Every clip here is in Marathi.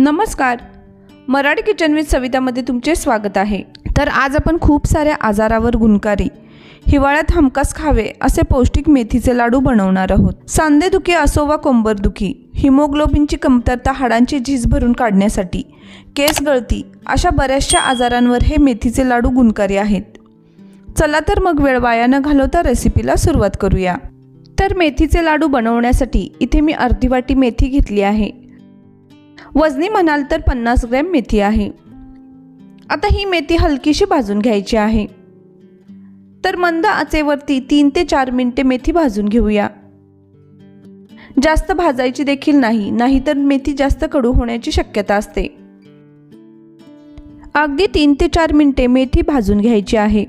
नमस्कार. मराठी किचन विथ सवितामध्ये तुमचे स्वागत आहे. तर आज आपण खूप साऱ्या आजारावर गुणकारी हिवाळ्यात हमकास खावे असे पौष्टिक मेथीचे लाडू बनवणार आहोत. सांधेदुखी असो वा कोंबरदुखी हिमोग्लोबिनची कमतरता हाडांची झीज भरून काढण्यासाठी केस गळती अशा बऱ्याचशा आजारांवर हे मेथीचे लाडू गुणकारी आहेत. चला तर मग वेळ वाया न घालवता रेसिपीला सुरुवात करूया. तर मेथीचे लाडू बनवण्यासाठी इथे मी अर्धी वाटी मेथी घेतली आहे. वजनी म्हणाल तर पन्नास ग्रॅम मेथी आहे. आता ही मेथी हलकीशी भाजून घ्यायची आहे. तर मंद आचेवरती तीन ते चार मिनिटे मेथी भाजून घेऊया. जास्त भाजायची देखील नाही नाहीतर मेथी जास्त कडू होण्याची शक्यता असते. अगदी तीन ते चार मिनिटे मेथी भाजून घ्यायची आहे.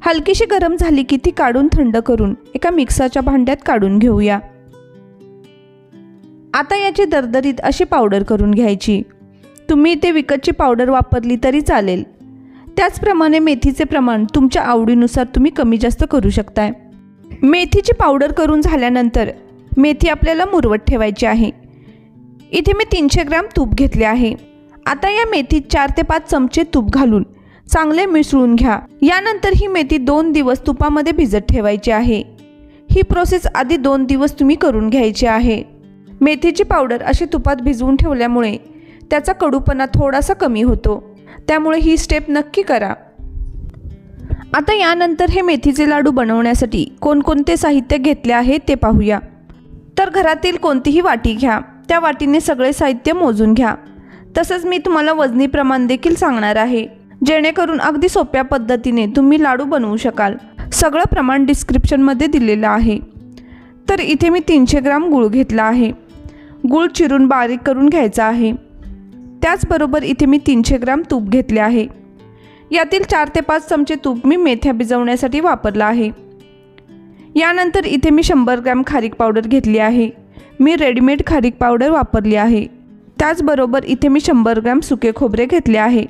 हलकीशी गरम झाली की ती काढून थंड करून एका मिक्सरच्या भांड्यात काढून घेऊया. आता याची दरदरीत अशी पावडर करून घ्यायची. तुम्ही इथे विकतची पावडर वापरली तरी चालेल. त्याचप्रमाणे मेथीचे प्रमाण तुमच्या आवडीनुसार तुम्ही कमी जास्त करू शकताय. मेथीची पावडर करून झाल्यानंतर मेथी आपल्याला मुरवत ठेवायची आहे. इथे मी तीनशे ग्रॅम तूप घेतले आहे. आता या मेथीत चार ते पाच चमचे तूप घालून चांगले मिसळून घ्या. यानंतर ही मेथी दोन दिवस तुपामध्ये भिजत ठेवायची आहे. ही प्रोसेस आधी दोन दिवस तुम्ही करून घ्यायची आहे. मेथीची पावडर अशी तुपात भिजवून ठेवल्यामुळे त्याचा कडूपणा थोडासा कमी होतो. त्यामुळे ही स्टेप नक्की करा. आता यानंतर हे मेथीचे लाडू बनवण्यासाठी कोणकोणते साहित्य घेतले आहे ते पाहूया. तर घरातील कोणतीही वाटी घ्या. त्या वाटीने सगळे साहित्य मोजून घ्या. तसंच मी तुम्हाला वजनी प्रमाण देखील सांगणार आहे. जेणेकरून अगदी सोप्या पद्धतीने तुम्ही लाडू बनवू शकाल. सगळं प्रमाण डिस्क्रिप्शनमध्ये दिलेलं आहे. तर इथे मी तीनशे ग्राम गूळ घेतला आहे. गूळ चिरून बारीक करून घ्यायचा आहे. त्याचबरोबर इथे मी तीनशे ग्राम तूप घेतले आहे. यातील चार ते पाच चमचे तूप मी मेथ्या भिजवण्यासाठी वापरला आहे. यानंतर इथे मी शंभर ग्रॅम खारीक पावडर घेतली आहे. मी रेडीमेड खारीक पावडर वापरली आहे. त्याचबरोबर इथे मी शंभर ग्रॅम सुके खोबरे घेतले आहे.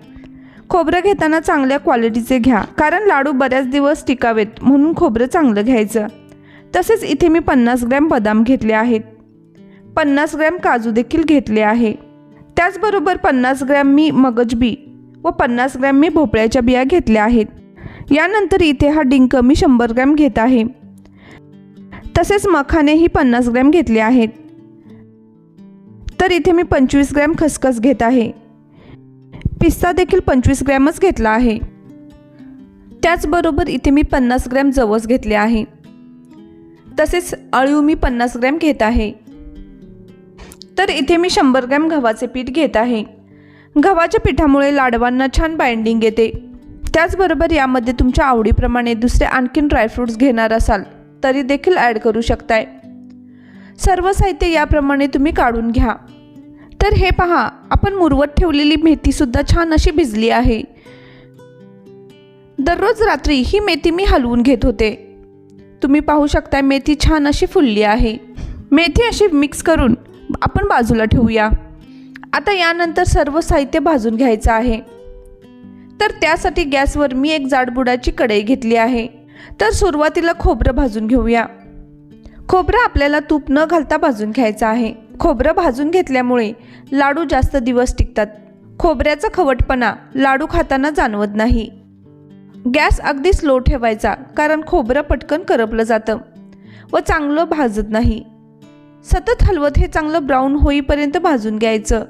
खोबरं घेताना चांगल्या क्वालिटीचे घ्या कारण लाडू बऱ्याच दिवस टिकावेत म्हणून खोबरं चांगलं घ्यायचं. तसेच इथे मी पन्नास ग्रॅम बदाम घेतले आहेत. पन्नास ग्रॅम काजू देखील घेतले आहे. त्याचबरोबर पन्नास ग्रॅम मी मगजबी व पन्नास ग्रॅम मी भोपळ्याच्या बिया घेतल्या आहेत. यानंतर इथे हा डिंक मी शंभर ग्रॅम घेत आहे. तसेच मखानेही पन्नास ग्रॅम घेतले आहेत. तर इथे मी पंचवीस ग्रॅम खसखस घेत आहे. पिस्ता देखील पंचवीस ग्रॅमच घेतला आहे. त्याचबरोबर इथे मी पन्नास ग्रॅम जवस घेतले आहे. तसेच अळीव मी पन्नास ग्रॅम घेत आहे. तर इथे मी शंभर ग्रॅम गव्हाचे पीठ घेत आहे. गव्हाच्या पिठामुळे लाडवांना छान बाइंडिंग येते. त्याचबरोबर यामध्ये तुमच्या आवडीप्रमाणे दुसरे आणखीन ड्रायफ्रूट्स घेणार असाल तरी देखील ॲड करू शकताय. सर्व साहित्य याप्रमाणे तुम्ही काढून घ्या. तर हे पहा आपण मुरवत ठेवलेली मेथीसुद्धा छान अशी भिजली आहे. दररोज रात्री ही मेथी मी हलवून घेत होते. तुम्ही पाहू शकता मेथी छान अशी फुलली आहे. मेथी अशी मिक्स करून आपण बाजूला ठेवूया. आता यानंतर सर्व साहित्य भाजून घ्यायचं आहे. तर त्यासाठी गॅसवर मी एक जाडबुडाची कढई घेतली आहे. तर सुरुवातीला खोबरं भाजून घेऊया. खोबरं आपल्याला तूप न घालता भाजून घ्यायचं आहे. खोबरं भाजून घेतल्यामुळे लाडू जास्त दिवस टिकतात. खोबऱ्याचा खवटपणा लाडू खाताना जाणवत नाही. गॅस अगदी स्लो ठेवायचा कारण खोबरं पटकन करपलं जातं व चांगलं भाजत नाही. सतत हलवत हे चांगलं ब्राऊन होईपर्यंत भाजून घ्यायचं.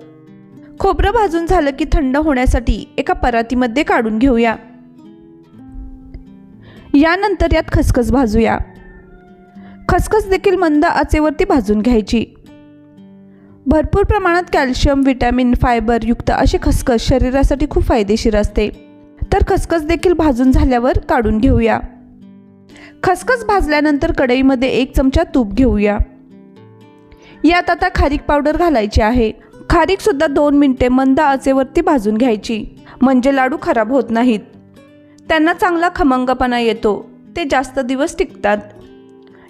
खोबरं भाजून झालं की थंड होण्यासाठी एका परातीमध्ये काढून घेऊया. यानंतर यात खसखस भाजूया. खसखस देखील मंद आचेवरती भाजून घ्यायची. भरपूर प्रमाणात कॅल्शियम विटॅमिन फायबर युक्त अशी खसखस शरीरासाठी खूप फायदेशीर असते. तर खसखस देखील भाजून झाल्यावर काढून घेऊया. खसखस भाजल्यानंतर कढईमध्ये एक चमचा तूप घेऊया. यात आता खारीक पावडर घालायची आहे. खारीक सुद्धा दोन मिनिटे मंद आचेवरती भाजून घ्यायची. म्हणजे लाडू खराब होत नाहीत. त्यांना चांगला खमंगपणा येतो. ते जास्त दिवस टिकतात.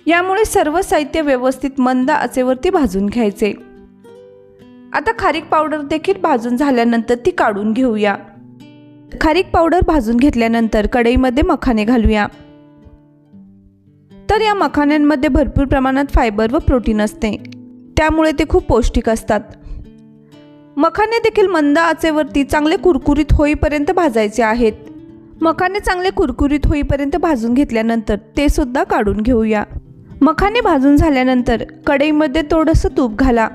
यामुळे सर्व साहित्य व्यवस्थित मंद आचेवरती भाजून घ्यायचे. आता खारीक पावडर देखील भाजून झाल्यानंतर ती काढून घेऊया. खारीक पावडर भाजून घेतल्यानंतर कढईमध्ये मखाने घालूया. तर या मखाण्यांमध्ये भरपूर प्रमाणात फायबर व प्रोटीन असते. त्यामुळे ते खूप पौष्टिक असतात. मखाने देखील मंद आचेवरती चांगले कुरकुरीत होईपर्यंत भाजायचे आहेत. मखाने चांगले कुरकुरीत होईपर्यंत भाजून घेतल्यानंतर ते सुद्धा काढून घेऊया. मखाने भाजून झाल्यानंतर कढईमध्ये थोडंसं तूप घाला.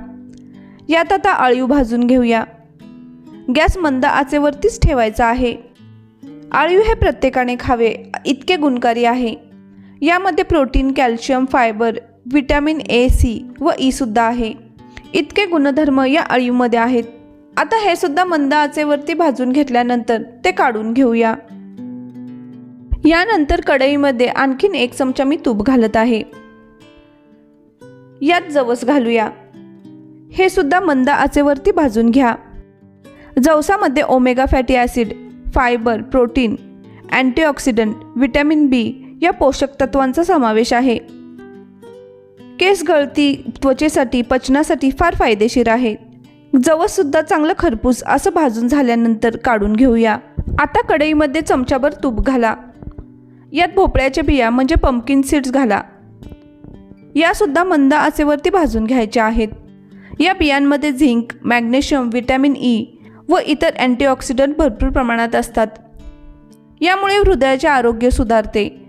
यात आता आळीव भाजून घेऊया. गॅस मंद आचेवरतीच ठेवायचा आहे. आळीव हे प्रत्येकाने खावे इतके गुणकारी आहे. यामध्ये protein calcium fibre vitamin A C व ई सुद्धा आहे. इतके गुणधर्म या अळीमध्ये आहेत. आता हे सुद्धा मंद आचेवरती भाजून घेतल्यानंतर ते काढून घेऊया. यानंतर कढईमध्ये आणखीन एक चमचा मी तूप घालत आहे. यात जवस घालूया. हे सुद्धा मंद आचेवरती भाजून घ्या. जवसामध्ये omega fatty acid fibre protein antioxidant vitamin B या पोषक तत्वांचा समावेश आहे. केस गळती त्वचेसाठी पचनासाठी फार फायदेशीर आहे. जवससुद्धा चांगलं खरपूस असं भाजून झाल्यानंतर काढून घेऊया. आता कढईमध्ये चमच्याभर तूप घाला. यात भोपळ्याच्या बिया म्हणजे पंपकिन सीड्स घाला. यासुद्धा मंद आचेवरती भाजून घ्यायच्या आहेत. या बियांमध्ये झिंक मॅग्नेशियम विटॅमिन ई व इतर अँटीऑक्सिडंट भरपूर प्रमाणात असतात. यामुळे हृदयाचे आरोग्य सुधारते.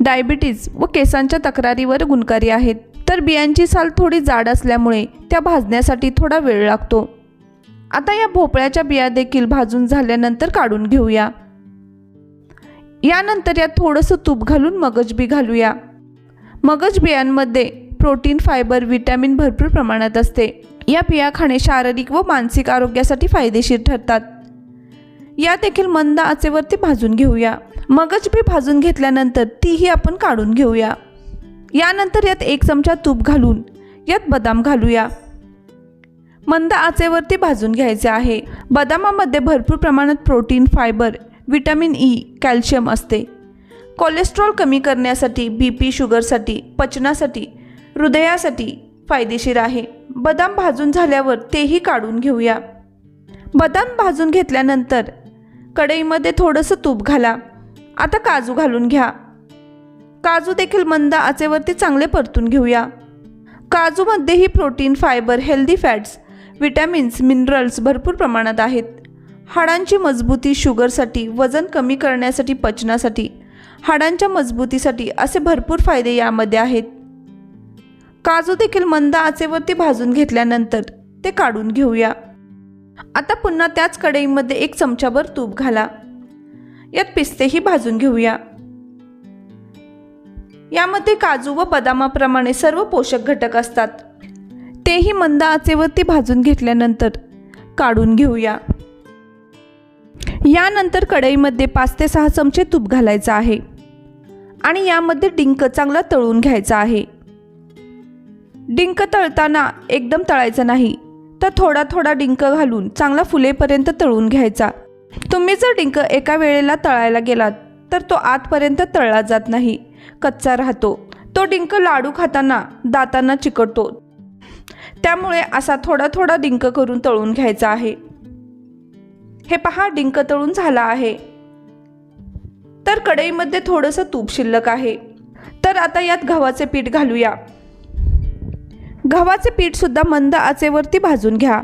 डायबिटीज व केसांच्या तक्रारीवर गुणकारी आहेत. तर बियांची साल थोडी जाड असल्यामुळे त्या भाजण्यासाठी थोडा वेळ लागतो. आता या भोपळ्याच्या बिया देखील भाजून झाल्यानंतर काढून घेऊया. यानंतर यात थोडंसं तूप घालून मगज बी घालूया. मगज बियांमध्ये प्रोटीन फायबर विटॅमिन भरपूर प्रमाणात असते. या बिया खाणे शारीरिक व मानसिक आरोग्यासाठी फायदेशीर ठरतात. या देखील मंद आचेवरती भाजून घेऊया. मगज बी भाजून घेतल्यानंतर तीही आपण काढून घेऊया. यानंतर यात एक चमचा तूप घालून यात बदाम घालूया. मंद आचेवरती भाजून घ्यायचे आहे. बदामामध्ये भरपूर प्रमाणात protein fibre vitamin E calcium असते. कोलेस्ट्रॉल कमी करण्यासाठी बी पी शुगरसाठी पचनासाठी हृदयासाठी फायदेशीर आहे. बदाम भाजून झाल्यावर तेही काढून घेऊया. बदाम भाजून घेतल्यानंतर कढईमध्ये थोडंसं तूप घाला. आता काजू घालून घ्या. काजू देखील मंद आचेवरती चांगले परतून घेऊया. काजूमध्येही protein fibre healthy fats vitamins minerals भरपूर प्रमाणात आहेत. हाडांची मजबूती शुगरसाठी वजन कमी करण्यासाठी पचनासाठी हाडांच्या मजबूतीसाठी असे भरपूर फायदे यामध्ये आहेत. काजू देखील मंद आचेवरती भाजून घेतल्यानंतर ते काढून घेऊया. आता पुन्हा त्याच कढईमध्ये एक चमचाभर तूप घाला. यात पिस्तेही भाजून घेऊया. यामध्ये काजू व बदामाप्रमाणे सर्व पोषक घटक असतात. तेही मंद आचेवरती भाजून घेतल्यानंतर काढून घेऊया. यानंतर कढईमध्ये पाच ते सहा चमचे तूप घालायचं आहे आणि यामध्ये डिंक चांगला तळून घ्यायचा आहे. डिंक तळताना एकदम तळायचं नाही तर थोडा थोडा डिंक घालून चांगला फुलेपर्यंत तळून घ्यायचा. तुम्ही जर डिंक एका वेळेला तळायला गेलात तर तो आतपर्यंत तळला जात नाही. कच्चा राहतो. तो डिंक लाडू खाताना दातांना चिकटतो. त्यामुळे असा थोडा थोडा डिंक करून तळून घ्यायचा आहे. हे पहा डिंक तळून झाला आहे. तर कढईमध्ये थोडंसं तूप शिल्लक आहे. तर आता यात गव्हाचे पीठ घालूया. गव्हाचे पीठसुद्धा मंद आचेवरती भाजून घ्या.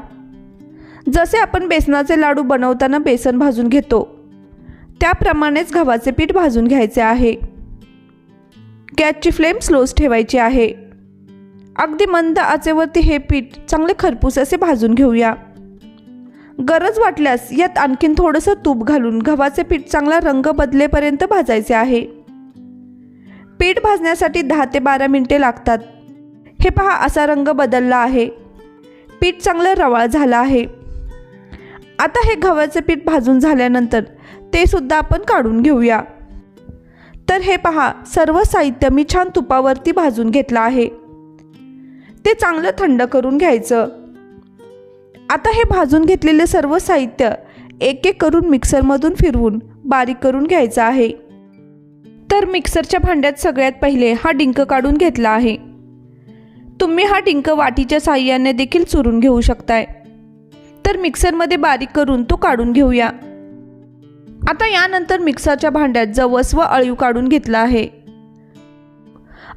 जसे आपण बेसनाचे लाडू बनवताना बेसन भाजून घेतो त्याप्रमाणेच गव्हाचे पीठ भाजून घ्यायचे आहे. गॅसची फ्लेम स्लोच ठेवायची आहे. अगदी मंद आचेवरती हे पीठ चांगले खरपूस असे भाजून घेऊया. गरज वाटल्यास यात आणखीन थोडंसं तूप घालून गव्हाचे पीठ चांगला रंग बदलेपर्यंत भाजायचे आहे. पीठ भाजण्यासाठी दहा ते बारा मिनिटे लागतात. हे पहा असा रंग बदलला आहे. पीठ चांगलं रवाळ झालं आहे. आता हे गव्हाचे पीठ भाजून झाल्यानंतर ते सुद्धा आपण काढून घेऊया. तर हे पहा सर्व साहित्य मी छान तुपावरती भाजून घेतलं आहे. ते चांगलं थंड करून घ्यायचं. आता हे भाजून घेतलेले सर्व साहित्य एक एक करून मिक्सरमधून फिरवून बारीक करून घ्यायचं आहे. तर मिक्सरच्या भांड्यात सगळ्यात पहिले हा डिंक काढून घेतला आहे. तुम्ही हा डिंक वाटीच्या साह्याने देखील चुरून घेऊ शकताय. तर मिक्सरमध्ये बारीक करून तो काढून घेऊया. आता यानंतर मिक्सरच्या भांड्यात जवस व अळीव काढून घेतला आहे.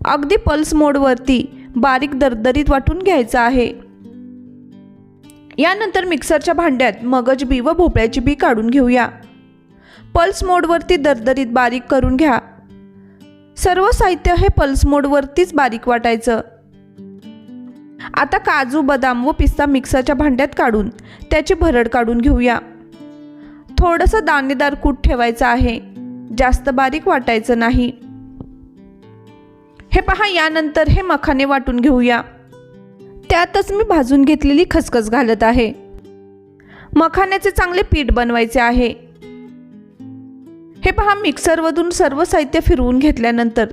अगदी पल्स मोडवरती बारीक दरदरीत वाटून घ्यायचा आहे. यानंतर मिक्सरच्या भांड्यात मगज बी व भोपळ्याची बी काढून घेऊया. पल्स मोडवरती दरदरीत बारीक करून घ्या. सर्व साहित्य हे पल्स मोडवरतीच बारीक वाटायचं. आता काजू बदाम व पिस्ता मिक्सरच्या भांड्यात काढून त्याची भरड काढून घेऊया. थोडंसं दाणेदार कूट ठेवायचं आहे. जास्त बारीक वाटायचं नाही. हे पहा यानंतर हे मखाने वाटून घेऊया. त्यातच मी भाजून घेतलेली खसखस घालत आहे. मखाण्याचे चांगले पीठ बनवायचे आहे. हे पहा मिक्सरमधून सर्व साहित्य फिरवून घेतल्यानंतर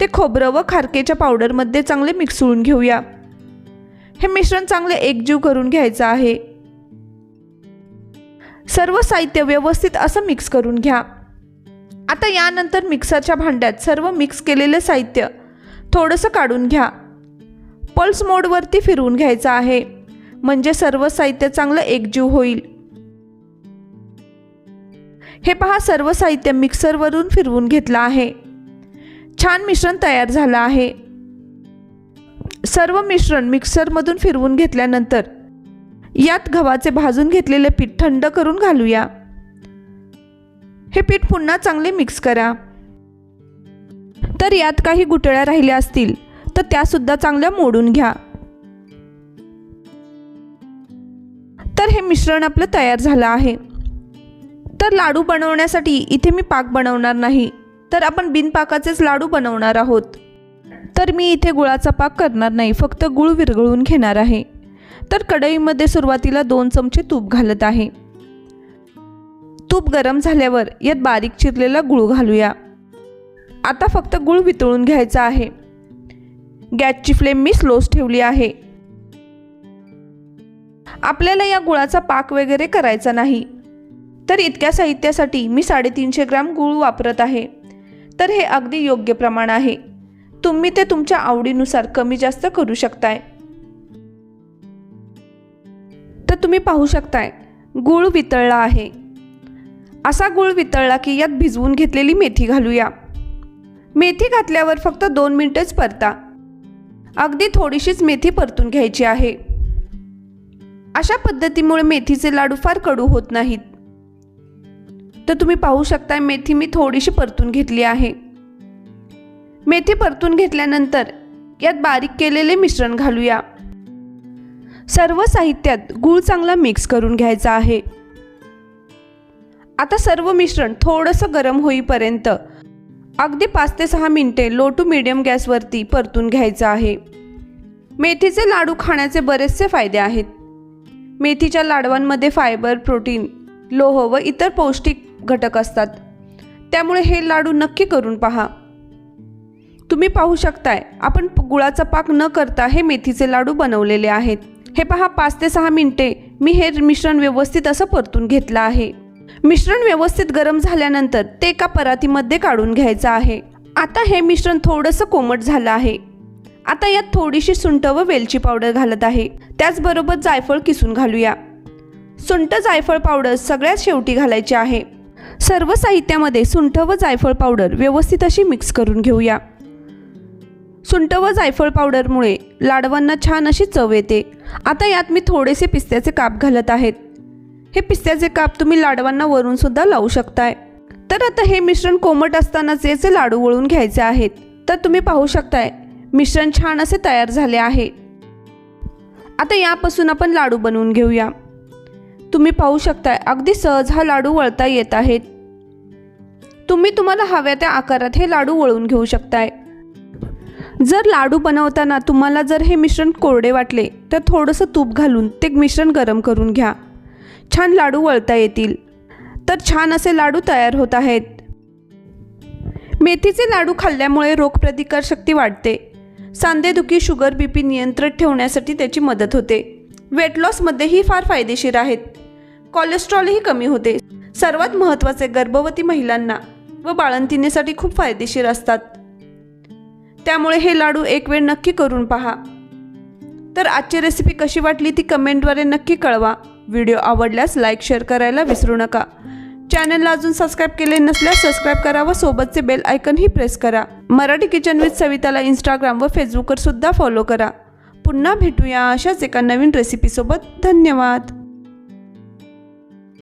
ते खोबरं व खारकेच्या पावडरमध्ये चांगले मिक्सळून घेऊया. हे मिश्रण चांगले एकजीव करून घ्यायचं आहे. सर्व साहित्य व्यवस्थित असं मिक्स करून घ्या. आता यानंतर मिक्सरच्या भांड्यात सर्व मिक्स केलेलं साहित्य थोडंसं काढून घ्या. पल्स मोडवरती फिरवून घ्यायचं आहे. म्हणजे सर्व साहित्य चांगलं एकजीव होईल. हे पहा सर्व साहित्य मिक्सरवरून फिरवून घेतलं आहे. छान मिश्रण तयार झालं आहे. सर्व मिश्रण मिक्सरमधून फिरवून घेतल्यानंतर यात गव्हाचे भाजून घेतलेले पीठ थंड करून घालूया. हे पीठ पुन्हा चांगले मिक्स करा. तर यात काही गुटळ्या राहिल्या असतील तर त्यासुद्धा चांगल्या मोडून घ्या. तर हे मिश्रण आपलं तयार झालं आहे. तर लाडू बनवण्यासाठी इथे मी पाक बनवणार नाही तर आपण बिनपाकाचेच लाडू बनवणार आहोत. तर मी इथे गुळाचा पाक करणार नाही फक्त गुळ विरघळून घेणार आहे. तर कढईमध्ये सुरुवातीला दोन चमचे तूप घालत आहे. तूप गरम झाल्यावर यात बारीक चिरलेला गुळ घालूया. आता फक्त गुळ वितळून घ्यायचा आहे. गॅसची फ्लेम मी स्लोच ठेवली आहे. आपल्याला या गुळाचा पाक वगैरे करायचा नाही. तर इतक्या साहित्यासाठी मी साडेतीनशे ग्राम गुळ वापरत आहे. तर हे अगदी योग्य प्रमाण आहे. तुम्ही ते तुमच्या आवडीनुसार कमी जास्त करू शकताय. तर तुम्ही पाहू शकताय गूळ वितळला आहे. असा गूळ वितळला की यात भिजवून घेतलेली मेथी घालूया. मेथी घातल्यावर फक्त दोन मिनटंच परता. अगदी थोडीशीच मेथी परतून घ्यायची आहे. अशा पद्धतीमुळे मेथीचे लाडू फार कडू होत नाहीत. तर तुम्ही पाहू शकता मेथी मी थोडीशी परतून घेतली आहे. मेथी परतून घेतल्यानंतर यात बारीक केलेले मिश्रण घालूया. सर्व साहित्यात गूळ चांगला मिक्स करून घ्यायचा आहे. आता सर्व मिश्रण थोडंसं गरम होईपर्यंत अगदी पाच ते सहा मिनिटे लो टू मिडियम गॅसवरती परतून घ्यायचं आहे. मेथीचे लाडू खाण्याचे बरेचसे फायदे आहेत. मेथीच्या लाडवांमध्ये फायबर प्रोटीन लोह व इतर पौष्टिक घटक असतात. त्यामुळे हे लाडू नक्की करून पहा. तुम्ही पाहू शकताय आपण गुळाचा पाक न करता हे मेथीचे लाडू बनवलेले आहेत. हे पहा पाच ते सहा मिनटे. मी हे मिश्रण व्यवस्थित असं परतून घेतलं आहे. मिश्रण व्यवस्थित गरम झाल्यानंतर ते एका परातीमध्ये काढून घ्यायचं आहे. आता हे मिश्रण थोडंसं कोमट झालं आहे. आता यात थोडीशी सुंठ व वेलची पावडर घालत आहे. त्याचबरोबर जायफळ किसून घालूया. सुंठ जायफळ पावडर सगळ्यात शेवटी घालायची आहे. सर्व साहित्यामध्ये सुंठ व जायफळ पावडर व्यवस्थित अशी मिक्स करून घेऊया. सुंट व जायफळ पावडरमुळे लाडवांना छान अशी चव येते. आता यात मी थोडेसे पिस्त्याचे काप घालत आहेत. हे पिस्त्याचे काप तुम्ही लाडवांना वरून सुद्धा लावू शकताय. तर आता हे मिश्रण कोमट असतानाच याचे लाडू वळून घ्यायचे आहेत तर तुम्ही पाहू शकताय मिश्रण छान असे तयार झाले आहे. आता यापासून आपण लाडू बनवून घेऊया. तुम्ही पाहू शकताय अगदी सहज हा लाडू वळता येत आहेत. तुम्ही तुम्हाला हव्या त्या आकारात हे लाडू वळून घेऊ शकताय. जर लाडू बनवताना तुम्हाला जर हे मिश्रण कोरडे वाटले तर थोडंसं तूप घालून ते मिश्रण गरम करून घ्या. छान लाडू वळता येतील. तर छान असे लाडू तयार होत आहेत. मेथीचे लाडू खाल्ल्यामुळे रोगप्रतिकारशक्ती वाढते. सांधेदुखी शुगर बी पी नियंत्रित ठेवण्यासाठी त्याची मदत होते. वेट लॉसमध्येही फार फायदेशीर आहेत. कोलेस्ट्रॉलही कमी होते. सर्वात महत्त्वाचे गर्भवती महिलांना व बाळंतिनेसाठी खूप फायदेशीर असतात. त्यामुळे हे लाडू एक वेळ नक्की करून पहा. तर आजची रेसिपी कशी वाटली ती कमेंटद्वारे नक्की कळवा. व्हिडिओ आवडल्यास लाईक शेअर करायला विसरू नका. चॅनलला अजून सबस्क्राईब केले नसल्यास सबस्क्राईब करा व सोबतचे बेल आयकनही प्रेस करा. मराठी किचन विथ सविताला इंस्टाग्राम व फेसबुकवर सुद्धा फॉलो करा. पुन्हा भेटूया अशाच एका नवीन रेसिपीसोबत धन्यवाद.